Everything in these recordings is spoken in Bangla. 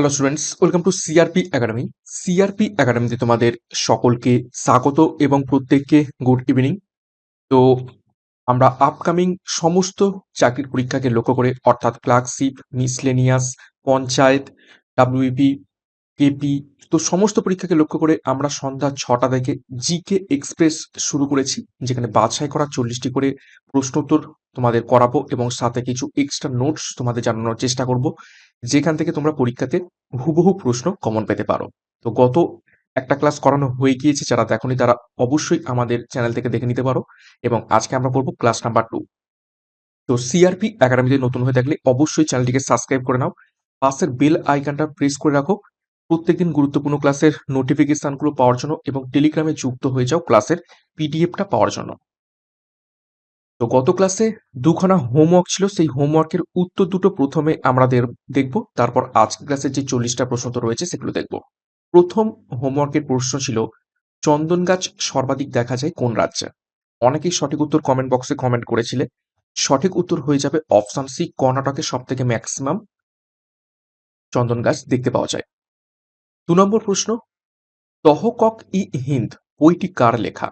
Hello students welcome to CRP academy CRP একাডেমিতে তোমাদের সকলকে স্বাগত এবং প্রত্যেককে গুড ইভিনিং তো আমরা আপকামিং সমস্ত চাকরির পরীক্ষাকে লক্ষ্য করে, অর্থাৎ clerkship miscellaneous panchayat WP KP তো সমস্ত পরীক্ষাকে লক্ষ্য করে আমরা সন্ধ্যা ছটা থেকে জিকে এক্সপ্রেস শুরু করেছি, যেখানে বাছাই করা চল্লিশটি করে প্রশ্নোত্তর তোমাদের করাবো এবং সাথে কিছু এক্সট্রা নোটস তোমাদের জানানোর চেষ্টা করব, যেখান থেকে তোমরা পরীক্ষাতে হুবহু প্রশ্ন কমন পেতে পারো। তো গত একটা ক্লাস করানো হয়ে গিয়েছে, যারা দেখনি তারা অবশ্যই আমাদের চ্যানেল থেকে দেখে নিতে পারো এবং আজকে আমরা করব ক্লাস নাম্বার টু তো সিআরপি একাডেমিতে নতুন হয়ে থাকলে অবশ্যই চ্যানেলটিকে সাবস্ক্রাইব করে নাও, পাশের বেল আইকনটা প্রেস করে রাখো প্রত্যেকদিন গুরুত্বপূর্ণ ক্লাসের নোটিফিকেশনগুলো পাওয়ার জন্য এবং টেলিগ্রামে যুক্ত হয়ে যাও ক্লাসের পিডিএফটা পাওয়ার জন্য। তো গত ক্লাসে দুখানা হোমওয়ার্ক ছিল, সেই হোমওয়ার্কের উত্তর দুটো প্রথমে আমরা দেখব, তারপর আজকের ক্লাসের যে চল্লিশটা প্রশ্ন তো রয়েছে সেগুলো দেখব। প্রথম হোমওয়ার্কের প্রশ্ন ছিল, চন্দন গাছ সর্বাধিক দেখা যায় কোন রাজ্যে? অনেকেই সঠিক উত্তর কমেন্ট বক্সে কমেন্ট করেছিলে। সঠিক উত্তর হয়ে যাবে অপশন সি কর্ণাটকে সব থেকে ম্যাক্সিমাম চন্দন গাছ দেখতে পাওয়া যায়। দু নম্বর প্রশ্ন, তহকক ই হিন্দ বইটি কার লেখা?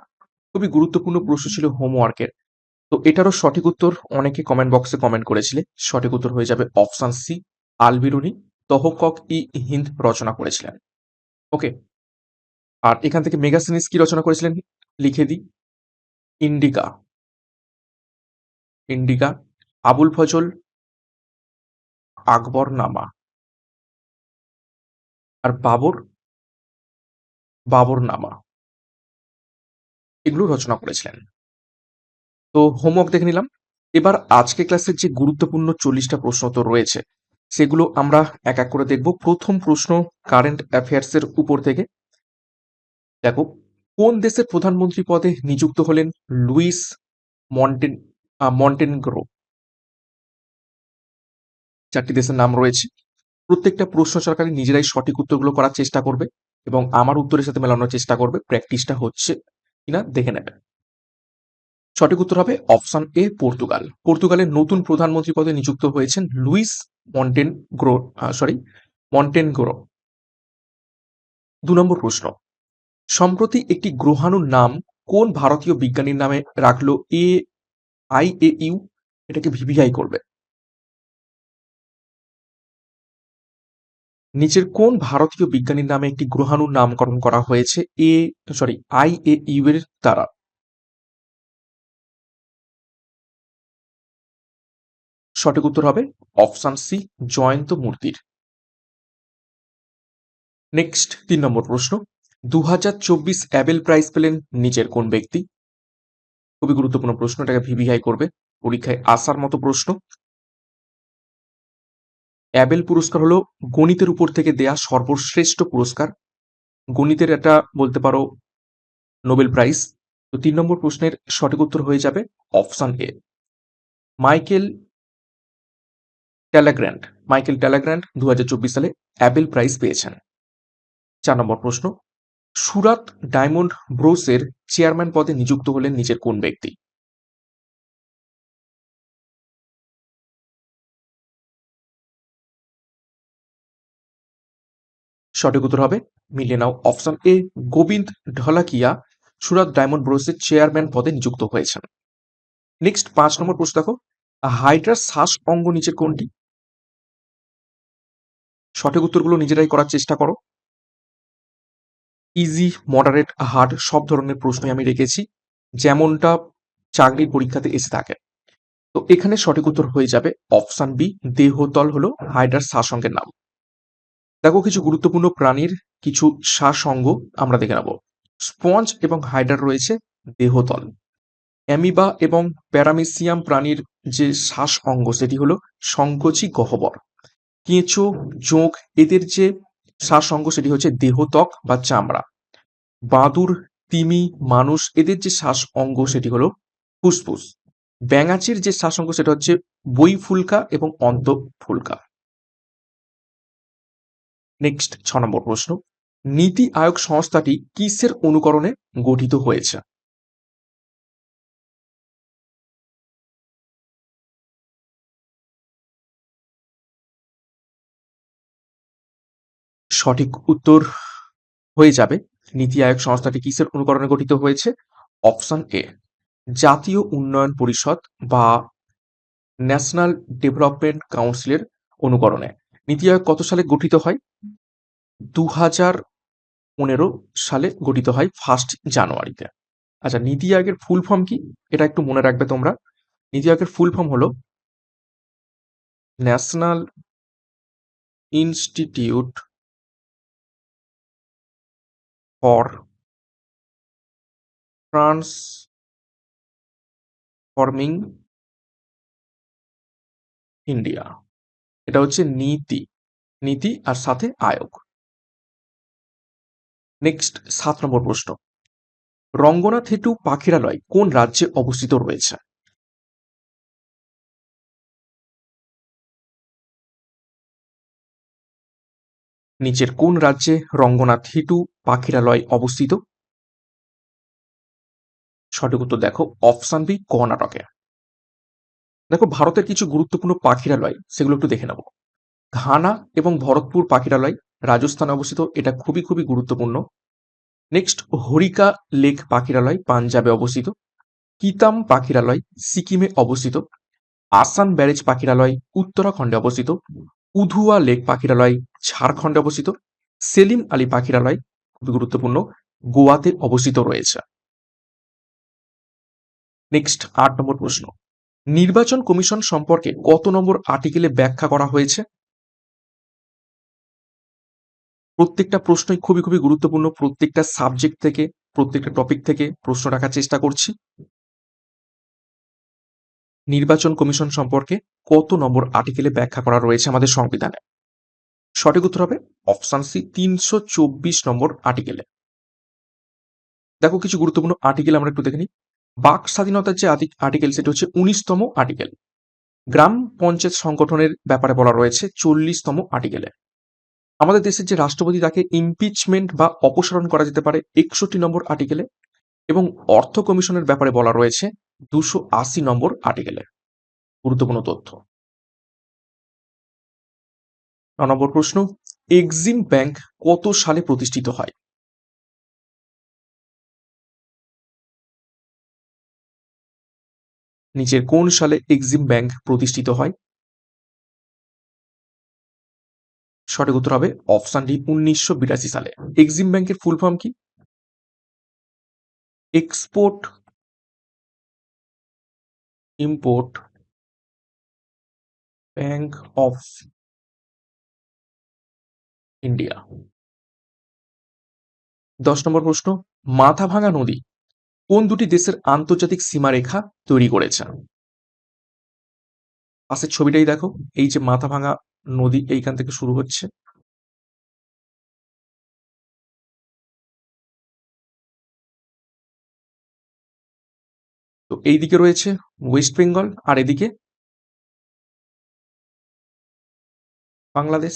খুবই গুরুত্বপূর্ণ প্রশ্ন ছিল হোমওয়ার্কের। তো এটারও সঠিক উত্তর অনেকে কমেন্ট বক্সে কমেন্ট করেছিলে। সঠিক উত্তর হয়ে যাবে option C Alberuni, Tahqiq i Hind রচনা করেছিলেন। ওকে আর এখান থেকে মেগাসিনিস কি রচনা করেছিলেন? লিখে দিই। Indica. Indica, Abul Fazal Akbarnama আর বাবর বাবর নামা। এগুলো রচনা করেছিলেন। তো হোমওয়ার্ক দেখে নিলাম। এবার আজকে ক্লাসের যে গুরুত্বপূর্ণ চল্লিশটা প্রশ্ন তো রয়েছে, সেগুলো আমরা এক এক করে দেখব। প্রথম প্রশ্ন কারেন্ট অ্যাফেয়ার্স এর উপর থেকে। দেখো, কোন দেশের প্রধানমন্ত্রী পদে নিযুক্ত হলেন লুইস মন্টেন মন্টেনগ্রো? চারটি দেশের নাম রয়েছে। প্রত্যেকটা প্রশ্ন সরকারি নিজেরাই সঠিক উত্তরগুলো করার চেষ্টা করবে এবং আমার উত্তরের সাথে মেলানোর চেষ্টা করবে। প্র্যাকটিসটা হচ্ছে কিনা দেখে নেবে। সঠিক উত্তর হবে অপশন এ পর্তুগাল পর্তুগালের নতুন প্রধানমন্ত্রী পদে নিযুক্ত হয়েছেন Luis Montenegro sorry Montenegro দু নম্বর প্রশ্ন। সম্প্রতি একটি গ্রহাণুর নাম কোন ভারতীয় বিজ্ঞানীর নামে রাখল এ আই এ ইউ এটাকে ভিভিআই করবে। নিচের কোন ভারতীয় বিজ্ঞানীর নামে একটি গ্রহাণুর নামকরণ করা হয়েছে? A sorry I A U এর দ্বারা। সঠিক উত্তর হবে অপশান সি জয়ন্ত মূর্তির। নেক্সট, তিন নম্বর প্রশ্ন। দু হাজার চব্বিশ অ্যাবেল প্রাইজ পেলেন নিচের কোন ব্যক্তি? খুবই গুরুত্বপূর্ণ প্রশ্ন, এটাকে ভিভিআই করবে। পরীক্ষায় আসার মতো প্রশ্ন। অ্যাবেল পুরস্কার হলো গণিতের উপর থেকে দেয়া সর্বশ্রেষ্ঠ পুরস্কার। গণিতের এটা বলতে পারো নোবেল প্রাইজ তো তিন নম্বর প্রশ্নের সঠিক উত্তর হয়ে যাবে option A Michael Talagrand Michael Talagrand দু হাজার চব্বিশ সালে অ্যাবেল প্রাইজ পেয়েছেন। চার নম্বর প্রশ্ন, সুরাত ডায়মন্ড ব্রোসের চেয়ারম্যান পদে নিযুক্ত হলেন নিজের কোন ব্যক্তি? সঠিক উত্তর হবে মিলিয়ে নাও option A, Govinda ঢলাকিয়া, Surat diamond ব্রোসের chairman পদে নিযুক্ত হয়েছেন। নেক্সট পাঁচ নম্বর প্রশ্ন দেখো হাইড্রার শ্বাস অঙ্গ নিচের কোনটি? সঠিক উত্তরগুলো নিজেরাই করার চেষ্টা করো। ইজি, মডারেট, হার্ড, সব ধরনের প্রশ্নই আমি রেখেছি, যেমনটা চাকরির পরীক্ষাতে এসে থাকে। তো এখানে সঠিক উত্তর হয়ে যাবে অপশান বি, দেহতল হলো হাইড্রার শ্বাসঙ্গের নাম। দেখো, কিছু গুরুত্বপূর্ণ প্রাণীর কিছু শ্বাসঙ্গ আমরা দেখে নেব। স্পঞ্জ এবং হাইডার রয়েছে দেহতল। অ্যামিবা এবং প্যারামিসিয়াম প্রাণীর যে শ্বাস অঙ্গ সেটি হলো সংকোচী গহ্বর। কেঁচো, জোঁক, এদের যে শ্বাস অঙ্গ সেটি হচ্ছে দেহত্বক বা চামড়া। বাদুর, তিমি, মানুষ, এদের যে শ্বাস অঙ্গ সেটি হলো ফুসফুস। ব্যাঙাচির যে শ্বাস অঙ্গ সেটা হচ্ছে বই ফুলকা এবং অন্ত ফুলকা। নেক্সট ছ নম্বর প্রশ্ন। নীতি আয়োগ সংস্থাটি কিসের অনুকরণে গঠিত হয়েছে? সঠিক উত্তর হয়ে যাবে। নীতি আয়োগ সংস্থাটি কিসের অনুকরণে গঠিত হয়েছে? অপশন এ, জাতীয় উন্নয়ন পরিষদ বা ন্যাশনাল ডেভেলপমেন্ট কাউন্সিলের অনুকরণে। নীতি আয়োগ কত সালে গঠিত হয়? দু হাজার পনেরো সালে গঠিত হয় ফার্স্ট জানুয়ারিতে। আচ্ছা নীতি আয়োগের ফুল ফর্ম কি? এটা একটু মনে রাখবে তোমরা। নীতি আয়োগের ফুল ফর্ম হলো national institute for transforming India এটা হচ্ছে নীতি। নীতি আর সাথে আয়োগ। নেক্সট সাত নম্বর প্রশ্ন। রঙ্গনাথ হেটু পাখিরালয় কোন রাজ্যে অবস্থিত রয়েছে? নিচের কোন রাজ্যে রঙ্গনাথ হিটু পাখিরালয় অবস্থিত? সঠিক উত্তর দেখো, অপশান বি কর্ণাটকে। দেখো, ভারতের কিছু গুরুত্বপূর্ণ পাখিরালয়, সেগুলো একটু দেখে নেব। ঘানা এবং ভরতপুর পাখিরালয় রাজস্থানে অবস্থিত। এটা খুবই খুবই গুরুত্বপূর্ণ। নেক্সট হরিকা লেক পাখিরালয় পাঞ্জাবে অবস্থিত। কিতাম পাখিরালয় সিকিমে অবস্থিত। আসান ব্যারেজ পাখিরালয় উত্তরাখণ্ডে অবস্থিত। উধুয়া লেক পাখিরালয় ঝাড়খণ্ডে অবস্থিত। সেলিম আলী পাখিরালয় খুবই গুরুত্বপূর্ণ। গোয়াতে অবস্থিত রয়েছে। নেক্সট আট নম্বর প্রশ্ন। নির্বাচন কমিশন সম্পর্কে কত নম্বর আর্টিকেলে ব্যাখ্যা করা হয়েছে? প্রত্যেকটা প্রশ্নই খুবই খুবই গুরুত্বপূর্ণ। প্রত্যেকটা সাবজেক্ট থেকে, প্রত্যেকটা টপিক থেকে প্রশ্ন রাখার চেষ্টা করছি। নির্বাচন কমিশন সম্পর্কে কত নম্বর আর্টিকেলে ব্যাখ্যা করা রয়েছে আমাদের সংবিধানে? সঠিক উত্তর হবে অপশান সি তিনশো চব্বিশ নম্বর আর্টিকেলে দেখো কিছু গুরুত্বপূর্ণ আর্টিকেল আমরা একটু দেখে নিই। বাক স্বাধীনতার যে আর্টিকেল সেটি হচ্ছে উনিশতম আর্টিকেল গ্রাম পঞ্চায়েত সংগঠনের ব্যাপারে বলা রয়েছে চল্লিশতম আর্টিকেলে আমাদের দেশের যে রাষ্ট্রপতি, তাকে ইমপিচমেন্ট বা অপসারণ করা যেতে পারে একষট্টি নম্বর আর্টিকেলে এবং অর্থ কমিশনের ব্যাপারে বলা রয়েছে দুশো আশি নম্বর আর্টিকেলে গুরুত্বপূর্ণ তথ্য। ন নম্বর প্রশ্ন, এক্সিম ব্যাংক কত সালে প্রতিষ্ঠিত হয়? নিচের কোন সালে এক্সিম ব্যাংক প্রতিষ্ঠিত হয়? সঠিক উত্তর হবে অপশন ডি উনিশশো বিরাশি সালে। এক্সিম ব্যাংকের ফুল ফর্ম কি? Export import bank of India দশ নম্বর প্রশ্ন মাথাভাঙা নদী কোন দুটি দেশের আন্তর্জাতিক সীমারেখা তৈরি করেছে? পাশের ছবিটাই দেখো, এই যে মাথা ভাঙা নদী এইখান থেকে শুরু হচ্ছে। তো এইদিকে রয়েছে ওয়েস্ট বেঙ্গল আর এদিকে বাংলাদেশ।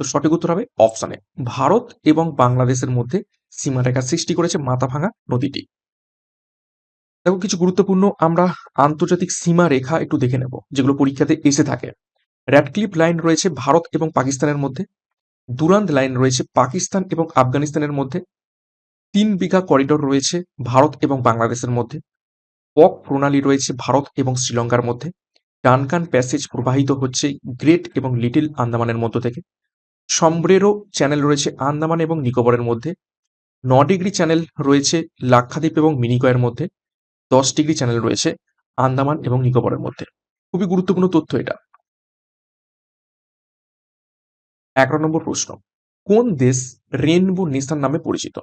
তো সঠিক উত্তর হবে অপশানে ভারত এবং বাংলাদেশের মধ্যে সীমারেখা সৃষ্টি করেছে মাথাভাঙা নদীটি। দেখো, কিছু গুরুত্বপূর্ণ আমরা আন্তর্জাতিক সীমা রেখা একটু দেখে নেব, যেগুলো পরীক্ষাতে এসে থাকে। র্যাডক্লিপ লাইন রয়েছে ভারত এবং পাকিস্তানের মধ্যে, দুরান্দ লাইন রয়েছে পাকিস্তান এবং আফগানিস্তানের মধ্যে, তিন বিঘা করিডোর রয়েছে ভারত এবং বাংলাদেশের মধ্যে পক প্রণালী রয়েছে ভারত এবং শ্রীলঙ্কার মধ্যে, ডানকান প্যাসেজ প্রবাহিত হচ্ছে গ্রেট এবং লিটিল আন্দামানের মধ্য থেকে সম্ব্রেরো চ্যানেল রয়েছে আন্দামান এবং নিকোবরের মধ্যে ন ডিগ্রি চ্যানেল রয়েছে লাক্ষাদ্বীপ এবং মিনিকয়ের মধ্যে দশ ডিগ্রি চ্যানেল রয়েছে আন্দামান এবং নিকোবরের মধ্যে। খুবই গুরুত্বপূর্ণ তথ্য এটা। এগারো নম্বর প্রশ্ন, কোন দেশ রেনবো নেশন নামে পরিচিত?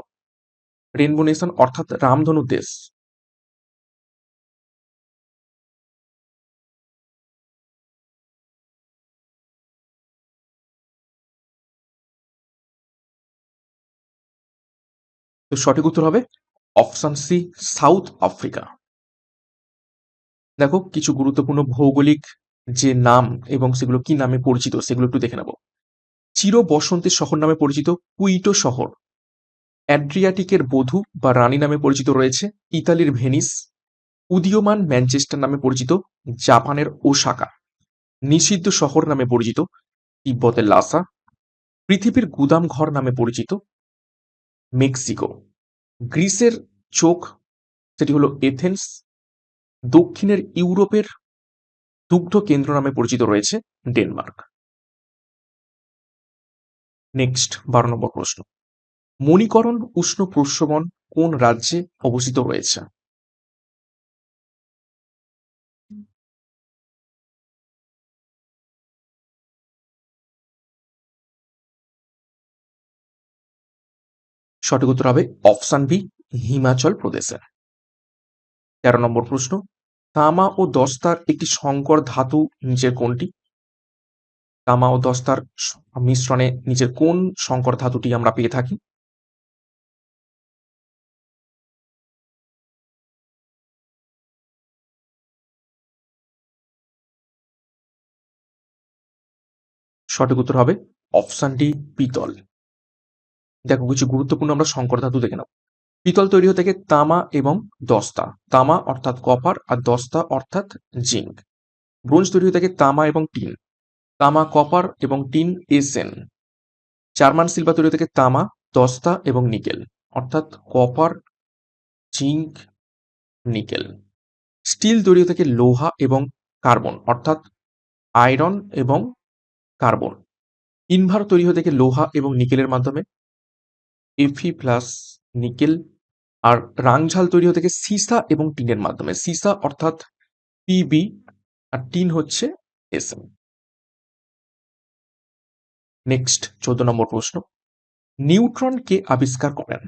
রেনবো নেশন অর্থাৎ রামধনু দেশ। তো সঠিক উত্তর হবে অপশন সি, সাউথ আফ্রিকা। দেখো, কিছু গুরুত্বপূর্ণ ভৌগোলিক যে নাম এবং সেগুলো কি নামে পরিচিত, সেগুলো একটু দেখে নেব। চির বসন্তের শহর নামে পরিচিত কুইটো শহর। অ্যাড্রিয়াটিকের বধূ বা রানী নামে পরিচিত রয়েছে ইতালির ভেনিস। উদীয়মান ম্যানচেস্টার নামে পরিচিত জাপানের ওসাকা। নিষিদ্ধ শহর নামে পরিচিত তিব্বতের লাসা। পৃথিবীর গুদাম ঘর নামে পরিচিত মেক্সিকো। গ্রিসের চোখ সেটি হলো এথেন্স, দক্ষিণের ইউরোপের দুগ্ধ কেন্দ্র নামে পরিচিত রয়েছে ডেনমার্ক। নেক্সট বারো নম্বর প্রশ্ন। মণিকরণ উষ্ণ প্রস্রবণ কোন রাজ্যে অবস্থিত রয়েছে? সঠিক উত্তর হবে অপশান বি, হিমাচল প্রদেশে তেরো নম্বর প্রশ্ন, তামা ও দস্তার একটি সংকর ধাতু নিচের কোনটি? তামা ও দস্তার মিশ্রণে নিচের কোন সংকর ধাতুটি আমরা পেয়ে থাকি? সঠিক উত্তর হবে অপশান ডি, পিতল। দেখো কিছু গুরুত্বপূর্ণ আমরা সংকর ধাতু দেখে নাও পিতল তৈরি হতে থাকে তামা এবং দস্তা। তামা অর্থাৎ কপার আর দস্তা অর্থাৎ জিঙ্ক। ব্রোঞ্জ তৈরি হয়ে থাকে তামা এবং টিন। তামা, কপার এবং টিন এসেন জার্মান সিলভার তৈরি থাকে তামা, দস্তা এবং নিকেল। অর্থাৎ কপার, জিঙ্ক, নিকেল। স্টিল তৈরি হয়ে থাকে লোহা এবং কার্বন। অর্থাৎ আয়রন এবং কার্বন। ইনভার তৈরি হয়ে থাকে লোহা এবং নিকেলের মাধ্যমে। এফি প্লাস নিকেল আর রাংঝাল তৈরি হয়ে থাকে সিসা এবং টিনের মাধ্যমে। সিসা অর্থাৎ পিবি আর টিন হচ্ছে এসএম নেক্সট চোদ্দ নম্বর প্রশ্ন। নিউট্রন কে আবিষ্কার করেন?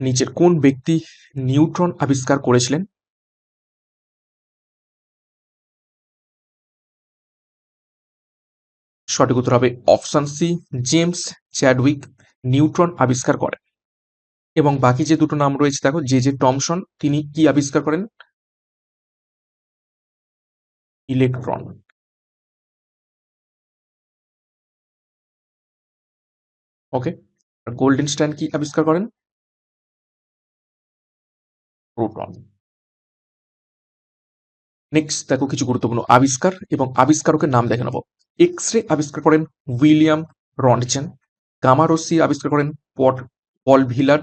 নিচের কোন ব্যক্তি নিউট্রন আবিষ্কার করেছিলেন? সঠিক উত্তর হবে option C, James Chadwick, neutron আবিষ্কার করেন। এবং বাকি যে দুটো নাম রয়েছে, দেখো যে যে টমসন, তিনি কি আবিষ্কার করেন? ইলেকট্রন। ওকে, গোল্ডেন স্ট্যান্ড কি আবিষ্কার করেন? প্রোটন। নেক্সট দেখো কিছু গুরুত্বপূর্ণ আবিষ্কার এবং আবিষ্কারকের নাম দেখে নেব। এক্স রে আবিষ্কার করেন উইলিয়াম রন্টচেন গামারসি আবিষ্কার করেন পট পল ভিলাড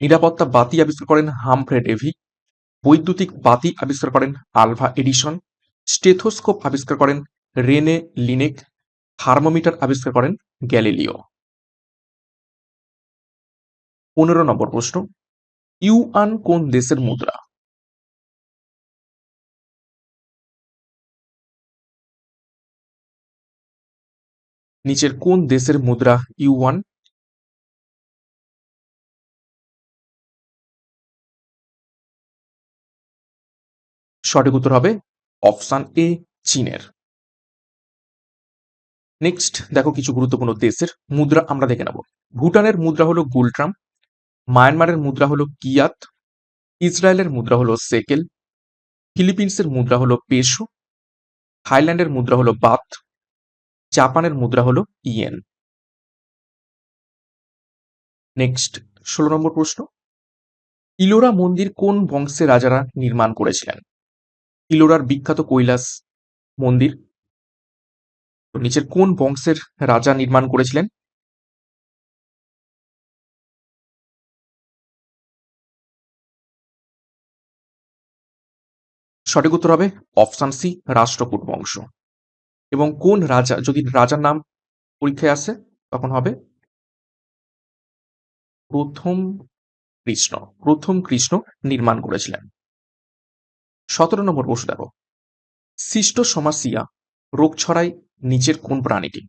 নিরাপত্তা বাতি আবিষ্কার করেন হামফ্রে ডেভি বৈদ্যুতিক বাতি আবিষ্কার করেন আলভা এডিসন। স্টেথোস্কোপ আবিষ্কার করেন রেনে লিনেক। থার্মোমিটার আবিষ্কার করেন গ্যালিলিও। পনেরো নম্বর প্রশ্ন, ইউআন কোন দেশের মুদ্রা? নিচের কোন দেশের মুদ্রা ইউয়ান? সঠিক উত্তর হবে অপশান এ, চীনের। নেক্সট, দেখো কিছু গুরুত্বপূর্ণ দেশের মুদ্রা আমরা দেখে নেব। ভুটানের মুদ্রা হলো গুলট্রাম মায়ানমারের মুদ্রা হলো কিয়াত, ইসরায়েলের মুদ্রা হলো সেকেল, ফিলিপিন্সের মুদ্রা হলো পেশো, থাইল্যান্ডের মুদ্রা হলো বাত জাপানের মুদ্রা হলো ইয়েন। নেক্সট, ষোলো নম্বর প্রশ্ন। ইলোরা মন্দির কোন বংশের রাজারা নির্মাণ করেছিলেন? ইলোরার বিখ্যাত কৈলাস মন্দির। নিচের কোন বংশের রাজা নির্মাণ করেছিলেন? সঠিক উত্তর হবে অপশান সি, রাষ্ট্রকূট বংশ। এবং কোন রাজা, যদি রাজার নাম পরীক্ষায় আসে, তখন হবে প্রথম কৃষ্ণ প্রথম কৃষ্ণ নির্মাণ করেছিলেন। সতেরো নম্বর প্রশ্ন দেখো। সৃষ্ট সমাসিয়া রোগ ছড়ায় নিচের কোন প্রাণীটি?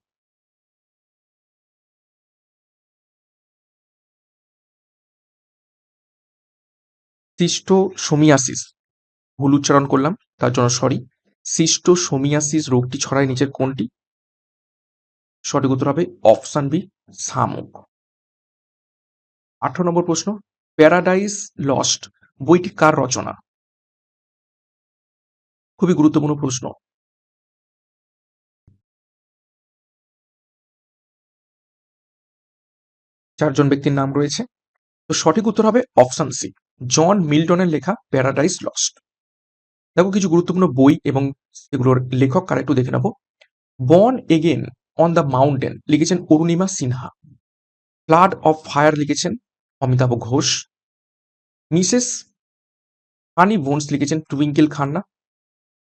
সৃষ্ট সোমিয়াসিস, ভুল উচ্চারণ করলাম, তার জন্য সরি সিস্টো সোমিয়াসিস রোগটি ছড়ায় নিচের কোনটি? সঠিক উত্তর হবে অপশান বি, শামুক। আঠারো নম্বর প্রশ্ন, প্যারাডাইস লস্ট বইটি কার রচনা? খুবই গুরুত্বপূর্ণ প্রশ্ন। চারজন ব্যক্তির নাম রয়েছে। তো সঠিক উত্তর হবে অপশান সি, জন মিল্টনের লেখা প্যারাডাইস লস্ট। দেখো কিছু গুরুত্বপূর্ণ বই এবং সেগুলোর লেখক কারা, একটু দেখে নেব। Born again on the mountain লিখেছেন Arunima Sinha. Flood of fire লিখেছেন Amitav Ghosh. Mrs honey bones লিখেছেন Twinkle Khanna.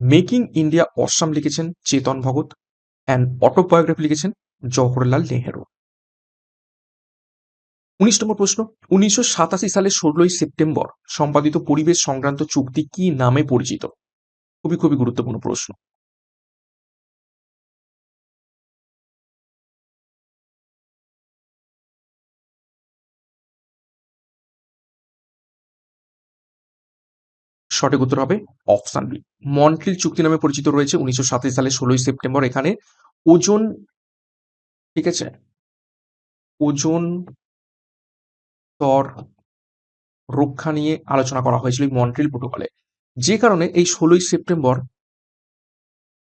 Making India awesome লিখেছেন চেতন ভগত। অ্যান্ড অটোবায়োগ্রাফি লিখেছেন জওহরলাল নেহেরু। উনিশ নম্বর প্রশ্ন, উনিশশো সালের ষোলোই সেপ্টেম্বর সম্পাদিত পরিবেশ সংক্রান্ত চুক্তি কি নামে পরিচিত? খুবই খুবই গুরুত্বপূর্ণ প্রশ্ন। সঠিক উত্তর হবে অপশন বি। মন্ট্রিল চুক্তি নামে পরিচিত রয়েছে উনিশশো সালের ষোলোই সেপ্টেম্বর। এখানে ওজন, ঠিক আছে? ওজন স্তর রক্ষা নিয়ে আলোচনা করা হয়েছিল মন্ট্রিল প্রোটোকলে। যে কারণে এই ষোলোই সেপ্টেম্বর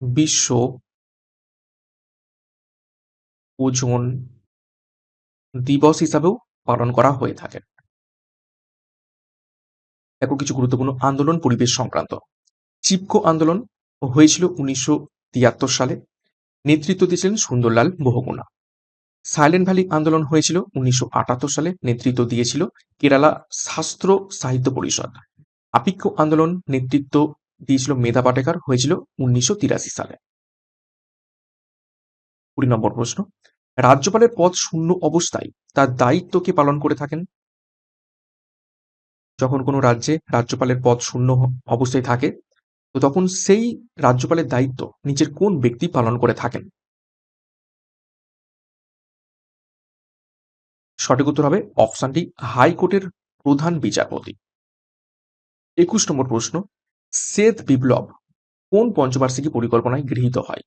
বিশ্ব ওজন দিবস হিসাবেও পালন করা হয়ে থাকে। দেখো কিছু গুরুত্বপূর্ণ আন্দোলন পরিবেশ সংক্রান্ত। চিপকো আন্দোলন হয়েছিল উনিশশো তিয়াত্তর সালে। নেতৃত্ব দিয়েছিলেন সুন্দরলাল বহুগুণা। সাইলেন্ট ভ্যালি আন্দোলন হয়েছিল উনিশশো আটাত্তর সালে নেতৃত্ব দিয়েছিল কেরালা শাস্ত্র সাহিত্য পরিষদ। আপিক্য আন্দোলন নেতৃত্ব দিয়েছিল মেধা পাটেকার, হয়েছিল উনিশশো তিরাশি সালে। কুড়ি নম্বর প্রশ্ন, রাজ্যপালের পদ শূন্য অবস্থায় তার দায়িত্ব কে পালন করে থাকেন? যখন কোনো রাজ্যে রাজ্যপালের পদ শূন্য অবস্থায় থাকে, তো তখন সেই রাজ্যপালের দায়িত্ব নিজের কোন ব্যক্তি পালন করে থাকেন? সঠিক উত্তর হবে অপশনটি হাইকোর্টের প্রধান বিচারপতি। একুশ নম্বর প্রশ্ন, শ্বেত বিপ্লব কোন পঞ্চবার্ষিকী পরিকল্পনায় গৃহীত হয়?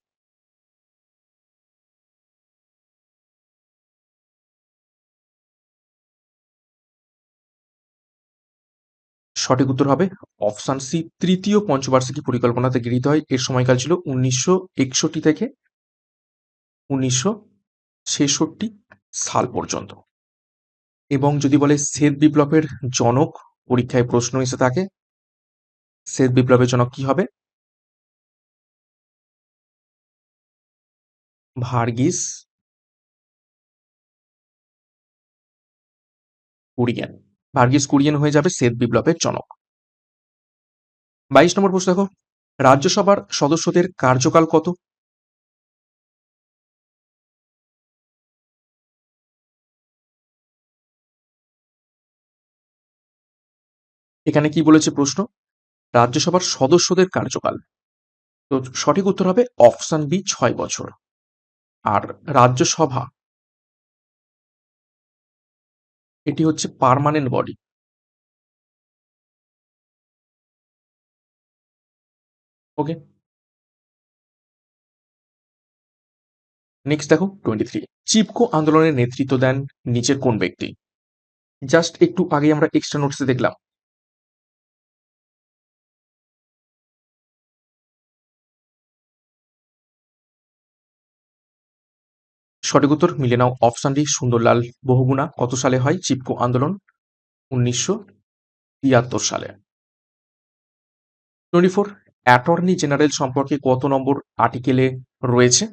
সঠিক উত্তর হবে অপশন সি, তৃতীয় পঞ্চবার্ষিকী পরিকল্পনাতে গৃহীত হয়। এর সময়কাল ছিল উনিশশো একষট্টি থেকে উনিশশো ছেষট্টি সাল পর্যন্ত। এবং যদি বলে শ্বেত বিপ্লবের জনক পরীক্ষায় প্রশ্ন এসে থাকে, শ্বেত বিপ্লবের জনক কি হবে? ভার্গিস কুরিয়ান। ভার্গিস কুরিয়ান হয়ে যাবে শ্বেত বিপ্লবের জনক। বাইশ নম্বর প্রশ্ন দেখো। রাজ্যসভার সদস্যদের কার্যকাল কত? এখানে কি বলেছে প্রশ্ন? রাজ্যসভার সদস্যদের কার্যকাল। তো সঠিক উত্তর হবে অপশন বি ছয় বছর। আর রাজ্যসভা, এটি হচ্ছে পারমানেন্ট বডি ওকে নেক্সট দেখো টোয়েন্টি থ্রি চিপকো আন্দোলনের নেতৃত্ব দেন নিচের কোন ব্যক্তি? জাস্ট একটু আগে আমরা এক্সট্রা নোটসে দেখলাম। সঠিক উত্তর মিলে নাও অপশনটি সুন্দরলাল বহুগুণা। কত সালে হয়? চিপকো আন্দোলন উনিশশো তিয়াত্তর সালে। টোয়েন্টি ফোর, অ্যাটর্নি জেনারেল সম্পর্কে কত নম্বর আর্টিকেলে রয়েছে?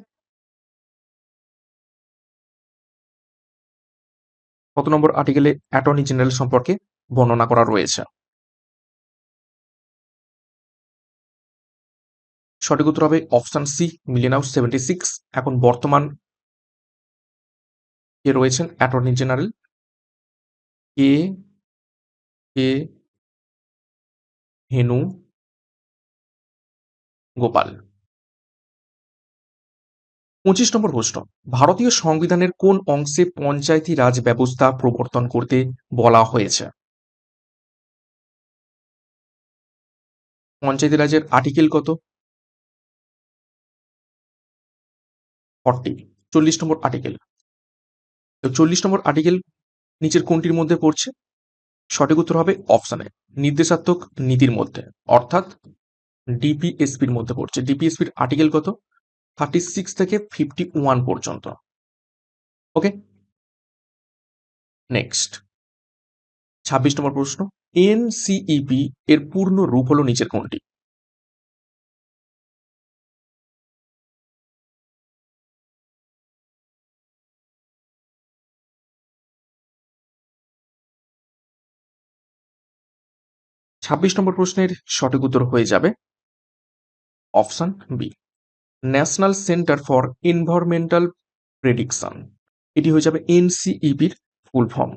কত নম্বর আর্টিকেলে অ্যাটর্নি জেনারেল সম্পর্কে বর্ণনা করা রয়েছে? সঠিক উত্তর হবে option C million out seventy six. এখন বর্তমান কে রয়েছেন? Attorney general. K? K? Venu. Gopal. পঁচিশ নম্বর প্রশ্ন। ভারতীয় সংবিধানের কোন অংশে পঞ্চায়েতি রাজ ব্যবস্থা প্রবর্তন করতে বলা হয়েছে? পঞ্চায়েতি রাজের আর্টিকেল কত? ফর্টি। চল্লিশ নম্বর আর্টিকেল। তো চল্লিশ নম্বর আর্টিকেল নিচের কোনটির মধ্যে পড়ছে? সঠিক উত্তর হবে অপশানে নির্দেশাত্মক নীতির মধ্যে, অর্থাৎ ডিপিএসপির মধ্যে পড়ছে। ডিপিএসপির আর্টিকেল কত? থার্টি সিক্স থেকে ফিফটি ওয়ান পর্যন্ত। ওকে নেক্সট ছাব্বিশ নম্বর প্রশ্ন এনসিইপি এর পূর্ণ রূপ হলো নিচের কোনটি? ছাব্বিশ নম্বর প্রশ্নের সঠিক উত্তর হয়ে যাবে option B, national centre for environmental prediction. এটি হয়ে যাবে এনসিইপির ফুল ফর্ম।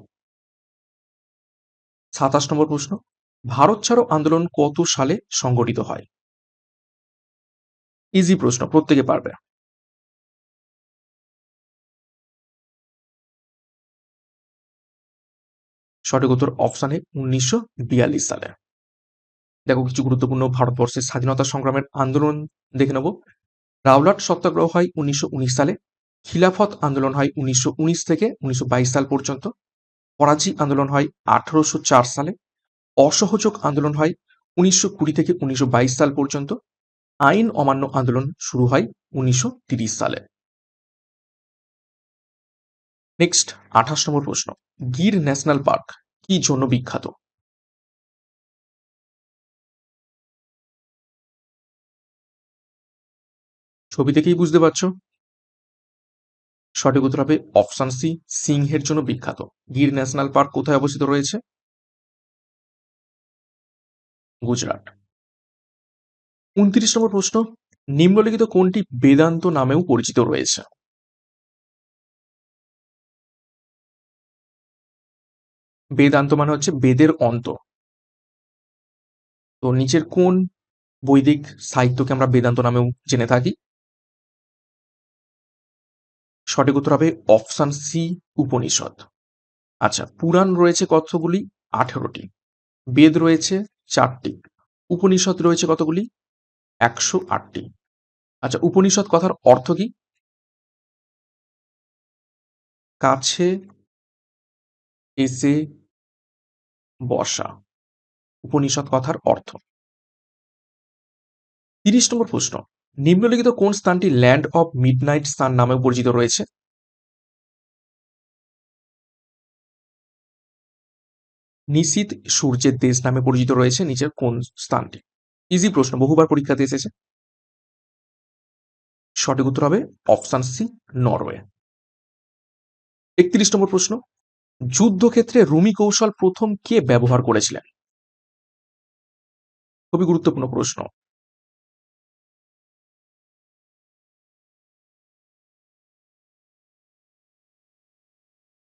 সাতাশ নম্বর প্রশ্ন, ভারত ছাড়ো আন্দোলন কত সালে সংগঠিত হয়? ইজি প্রশ্ন, প্রত্যেকে পারবে। সঠিক উত্তর অপশানে উনিশশো বিয়াল্লিশ সালে। দেখো, কিছু গুরুত্বপূর্ণ ভারতবর্ষের স্বাধীনতা সংগ্রামের আন্দোলন দেখে নেব। রাওলাট সত্যাগ্রহ হয় উনিশশো উনিশ সালে। খিলাফত আন্দোলন হয় উনিশশো উনিশ থেকে উনিশশো বাইশ সাল পর্যন্ত। করাচি আন্দোলন হয় আঠারোশো চার সালে। অসহযোগ আন্দোলন হয় উনিশশো কুড়ি থেকে উনিশশো বাইশ সাল পর্যন্ত। আইন অমান্য আন্দোলন শুরু হয় উনিশশো সালে। নেক্সট, আঠাশ নম্বর প্রশ্ন। গির ন্যাশনাল পার্ক, কি জন্য বিখ্যাত? ছবি দেখেই বুঝতে পারছ? সঠিক উত্তর হবে অপশন সি, সিংহের জন্য বিখ্যাত। গির ন্যাশনাল পার্ক কোথায় অবস্থিত রয়েছে? গুজরাট। উনত্রিশ নম্বর প্রশ্ন, নিম্নলিখিত কোনটি বেদান্ত নামেও পরিচিত রয়েছে? বেদান্ত মানে হচ্ছে বেদের অন্ত। তো নিচের কোন বৈদিক সাহিত্যকে আমরা বেদান্ত নামেও জেনে থাকি? সঠিক উত্তর হবে অপশান সি উপনিষদ। আচ্ছা পুরাণ রয়েছে কতগুলি? আঠেরোটি। বেদ রয়েছে চারটি। উপনিষদ রয়েছে কতগুলি? একশো আটটি। আচ্ছা উপনিষদ কথার অর্থ কি? কাছে, এসে, বসা। উপনিষদ কথার অর্থ। তিরিশ নম্বর প্রশ্ন। নিম্নলিখিত কোন স্থানটি ল্যান্ড অফ মিডনাইট স্থান নামে পরিচিত রয়েছে? নিশীত সূর্যের দেশ নামে পরিচিত রয়েছে নিচের কোন স্থানটি? ইজি প্রশ্ন, বহুবার পরীক্ষাতে এসেছে। সঠিক উত্তর হবে অপশান সি, নরওয়ে। একত্রিশ নম্বর প্রশ্ন, যুদ্ধক্ষেত্রে রুমি কৌশল প্রথম কে ব্যবহার করেছিলেন? খুবই গুরুত্বপূর্ণ প্রশ্ন।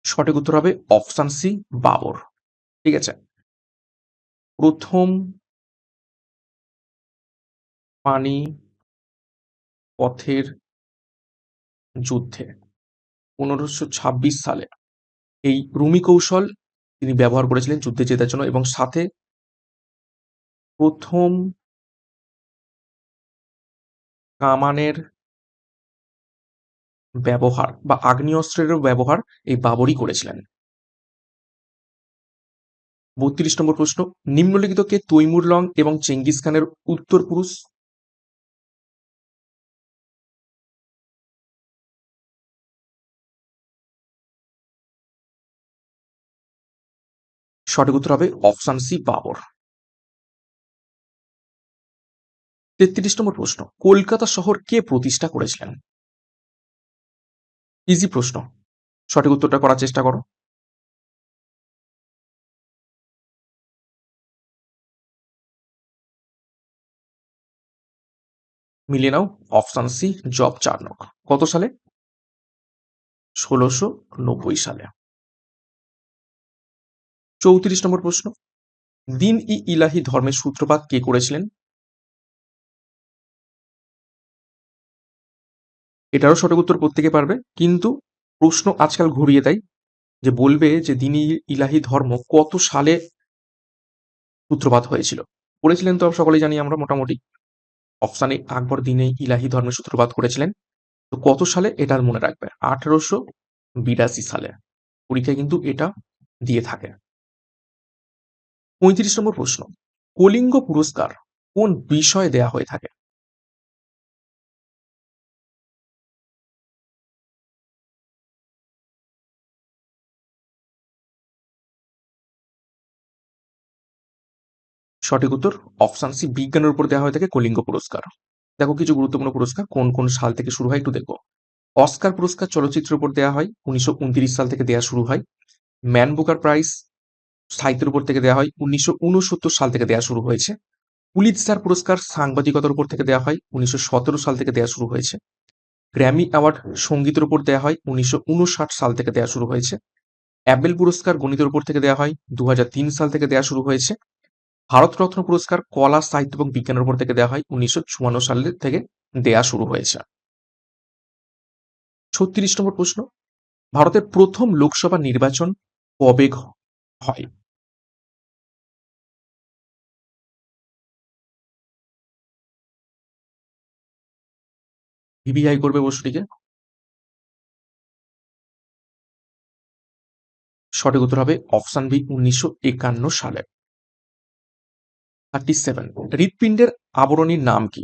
সঠিক উত্তর হবে অপশান সি, বাবর। ঠিক আছে? প্রথম পানি পথের যুদ্ধে পনেরোশো ছাব্বিশ সালে এই রুমি কৌশল তিনি ব্যবহার করেছিলেন যুদ্ধে জেতার জন্য এবং সাথে প্রথম কামানের ব্যবহার বা আগ্নেয়াস্ত্রেরও ব্যবহার এই বাবরই করেছিলেন। বত্রিশ নম্বর প্রশ্ন, নিম্নলিখিত কে তৈমুর লং এবং চেঙ্গিস খানের উত্তর পুরুষ? সঠিক উত্তর হবে অপশান সি, বাবর। তেত্রিশ নম্বর প্রশ্ন, কলকাতা শহর কে প্রতিষ্ঠা করেছিলেন? ইজি প্রশ্ন। সঠিক উত্তরটা করার চেষ্টা করো। মিলিয়ে নাও অপশান সি জব চার্নক কত সালে? ষোলোশো নব্বই সালে। চৌত্রিশ নম্বর প্রশ্ন। দিন ই ইলাহি ধর্মের সূত্রপাত কে করেছিলেন? এটারও সঠিক উত্তর প্রত্যেকে পারবে। কিন্তু প্রশ্ন আজকাল ঘুরিয়ে দেয় যে বলবে যে দিনই ইলাহি ধর্ম কত সালে সূত্রপাত হয়েছিল। পড়েছিলেন তো সকলেই জানি আমরা মোটামুটি। অপশানে আকবর দিনে ইলাহি ধর্মের সূত্রপাত করেছিলেন। তো কত সালে এটা মনে রাখবে? আঠারোশো বিরাশি সালে। পরীক্ষায় কিন্তু এটা দিয়ে থাকে। পঁয়ত্রিশ নম্বর প্রশ্ন, কলিঙ্গ পুরস্কার কোন বিষয়ে দেয়া হয়ে থাকে? সঠিক উত্তর অপশান সি বিজ্ঞানের উপর দেওয়া হয়ে থাকে কলিঙ্গ পুরস্কার। দেখো কিছু গুরুত্বপূর্ণ পুরস্কার, কোন কোন সাল থেকে শুরু হয় একটু দেখো। অস্কার পুরস্কার চলচ্চিত্রের উপর দেওয়া হয়, উনিশশো উনত্রিশ সাল থেকে দেওয়া শুরু হয়। ম্যান বুকার প্রাইজ সাহিত্যের উপর থেকে দেওয়া হয়, উনিশশো উনসত্তর সাল থেকে দেওয়া শুরু হয়েছে। পুলিৎজার পুরস্কার সাংবাদিকতার উপর থেকে দেওয়া হয়, উনিশশো সতেরো সাল থেকে দেওয়া শুরু হয়েছে। গ্র্যামি অ্যাওয়ার্ড সঙ্গীতের উপর দেওয়া হয়, উনিশশো উনষাট সাল থেকে দেওয়া শুরু হয়েছে। অ্যাবেল পুরস্কার গণিতের উপর থেকে দেওয়া হয় দু হাজার তিন সাল থেকে দেওয়া শুরু হয়েছে। ভারতরত্ন পুরস্কার কলা, সাহিত্য এবং বিজ্ঞানের উপর থেকে দেওয়া হয় উনিশশো চুয়ান্ন সাল থেকে দেয়া শুরু হয়েছে। ছত্রিশ নম্বর প্রশ্ন, ভারতের প্রথম লোকসভা নির্বাচন কবে হয়? ভিভিআই করবে প্রশ্নটিকে। সঠিক উত্তর হবে অপশন বি, উনিশশো একান্ন সালে। থার্টি সেভেন হৃৎপিণ্ডের আবরণীর নাম কি?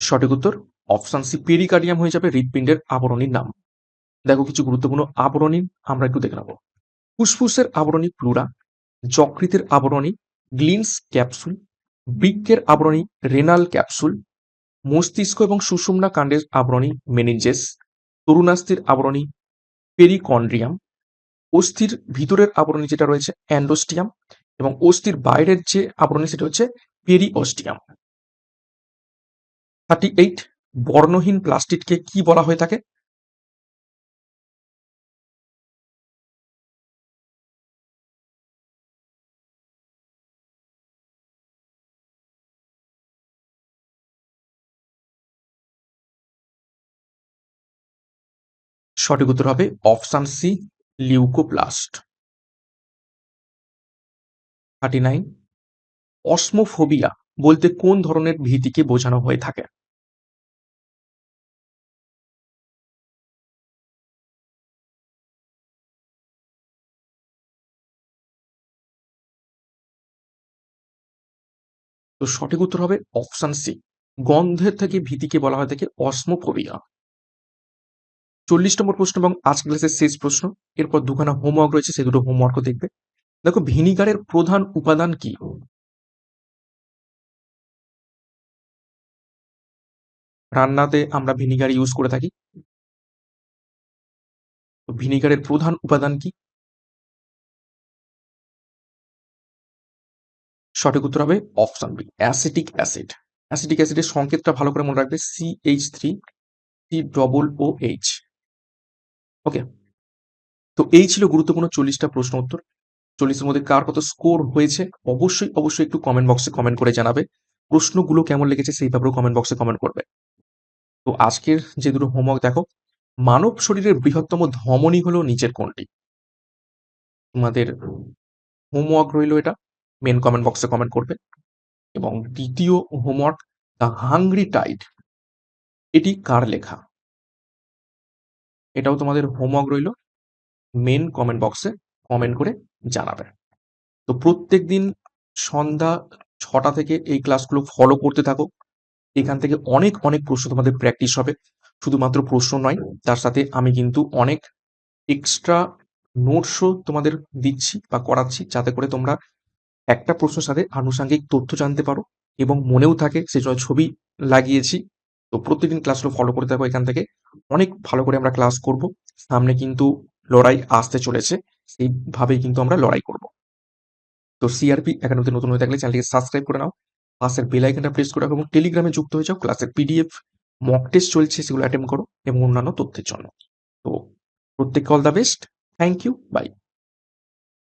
সঠিক উত্তর অপশন সি পেরিকার্ডিয়াম হয়ে যাবে হৃৎপিণ্ডের আবরণীর নাম। দেখো কিছু গুরুত্বপূর্ণ আবরণী, আমরা একটু দেখে নেব। ফুসফুসের আবরণী প্লুরা, যকৃতের আবরণী, গ্লিন্স ক্যাপসুল বৃক্ষের আবরণী রেনাল ক্যাপসুল মস্তিষ্ক এবং সুষুম্না কাণ্ডের আবরণী মেনিঞ্জেস তরুণাস্থির আবরণী পেরিকন্ড্রিয়াম, অস্থির ভিতরের আবরণী যেটা রয়েছে, অ্যান্ডোস্টিয়াম এবং অস্থির বাইরের যে আবরণী সেটা হচ্ছে পেরিঅস্টিয়াম থার্টি এইট বর্ণহীন প্লাস্টিককে কি বলা হয়ে থাকে? সঠিক উত্তর হবে option C, leucoplast. Thirty nine, osmophobia বলতে কোন ধরনের ভীতিকে বোঝানো হয়ে থাকে? তো সঠিক উত্তর হবে অপশান সি। গন্ধের থেকে ভীতিকে বলা হয় থাকে অসমোফোবিয়া। চল্লিশ নম্বর প্রশ্ন এবং আজকে ক্লাসের শেষ প্রশ্ন। এরপর দুখানা হোমওয়ার্ক রয়েছে, সেই দুটো হোমওয়ার্কও দেখবে। দেখো, ভিনিগারের প্রধান উপাদান কি? রান্নাতে আমরা ভিনিগার ইউজ করে থাকি। ভিনিগারের প্রধান উপাদান কি? সঠিক উত্তর হবে option B acetic acid acetic অ্যাসিডের সংকেতটা ভালো করে মনে রাখবে C H three C double O H okay তো এই ছিল গুরুত্বপূর্ণ চল্লিশটা প্রশ্ন উত্তর। চল্লিশের মধ্যে কার কত স্কোর হয়েছে, অবশ্যই অবশ্যই একটু কমেন্ট বক্সে কমেন্ট করে জানাবে। প্রশ্নগুলো কেমন লেগেছে সেই ব্যাপারেও কমেন্ট বক্সে কমেন্ট করবে। তো আজকের যে দুটো হোমওয়ার্ক দেখো, মানব শরীরের বৃহত্তম ধমনী হলো নিচের কোনটি? তোমাদের হোমওয়ার্ক রইল এটা মেন কমেন্ট বক্সে কমেন্ট করবে। এবং দ্বিতীয় হোমওয়ার্ক দ্য হাংরি টাইড এটি কার লেখা? এটাও তোমাদের হোমওয়ার্ক রইল। মেন কমেন্ট বক্সে কমেন্ট করে জানাবে। তো প্রত্যেক দিন সন্ধ্যা ছটা থেকে এই ক্লাসগুলো ফলো করতে থাকো। এখান থেকে অনেক অনেক প্রশ্ন তোমাদের প্র্যাকটিস হবে। শুধুমাত্র প্রশ্ন নয়, তার সাথে আমি কিন্তু অনেক এক্সট্রা নোটসও তোমাদের দিচ্ছি বা করাচ্ছি যাতে করে তোমরা একটা প্রশ্নের সাথে আনুষাঙ্গিক তথ্য জানতে পারো এবং মনেও থাকে জন্য ছবি লাগিয়েছি। তো প্রতিদিন ক্লাসগুলো ফলো করতে থাকো এখান থেকে। অনেক ভালো করে আমরা ক্লাস করব। সামনে কিন্তু লড়াই আসতে চলেছে। সেইভাবেই কিন্তু আমরা লড়াই করব। তো সিআরপি একাডেমিতে নতুন হয়ে থাকলে চ্যানেলটিকে সাবস্ক্রাইব করে নাও। পাশের বেল আইকনটা প্রেস করে রাখো এবং টেলিগ্রামে যুক্ত হয়ে যাও। ক্লাসের পিডিএফ মক টেস্ট চলছে, সেগুলো অ্যাটেম্প করো এবং অন্যান্য তথ্যের জন্য। তো প্রত্যেককে all the best thank you bye